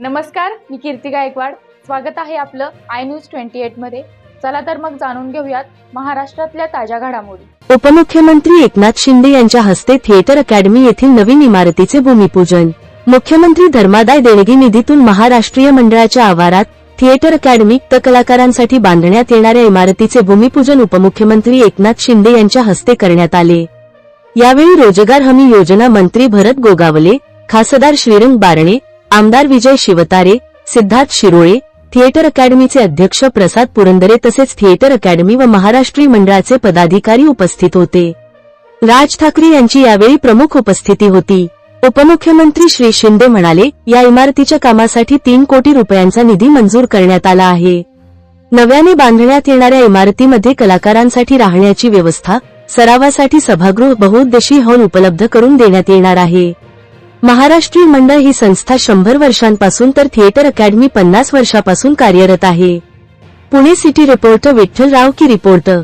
नमस्कार मी कीर्ती गायकवाड. स्वागत आहे आपलं आय न्यूज ट्वेंटी एटमध्ये. चला तर मग जाणून घेऊयात महाराष्ट्रातल्या ताज्या घडामोडी. उपमुख्यमंत्री एकनाथ शिंदे यांच्या हस्ते थिएटर अकॅडमी येथील नवीन इमारतीचे भूमिपूजन. मुख्यमंत्री धर्मादाय देणगी निधीतून महाराष्ट्रीय मंडळाच्या आवारात थिएटर अकॅडमी त कलाकारांसाठी बांधण्यात येणाऱ्या इमारतीचे भूमिपूजन उपमुख्यमंत्री एकनाथ शिंदे यांच्या हस्ते करण्यात आले. यावेळी रोजगार हमी योजना मंत्री भरत गोगावले खासदार श्रीरंग बारणे आमदार विजय शिवतारे सिद्धार्थ शिरोळे थिएटर अकॅडमीचे अध्यक्ष प्रसाद पुरंदरे तसेच थिएटर अकॅडमी व महाराष्ट्रीय मंडळाचे पदाधिकारी उपस्थित होते. राज ठाकरे यांची यावेळी प्रमुख उपस्थिती होती. उपमुख्यमंत्री श्री शिंदे म्हणाले या इमारतीच्या कामासाठी तीन कोटी रुपयांचा निधी मंजूर करण्यात आला आहे. नव्याने बांधण्यात येणाऱ्या इमारतीमध्ये कलाकारांसाठी राहण्याची व्यवस्था सरावासाठी सभागृह बहुउद्देशी हॉल उपलब्ध करून देण्यात येणार आहे. महाराष्ट्रीय मंडळ ही संस्था शंभर वर्षांपासून तर थिएटर अकॅडमी पन्नास वर्षापासून कार्यरत आहे. पुणे सिटी रिपोर्टर विठ्ठल राव की रिपोर्टर.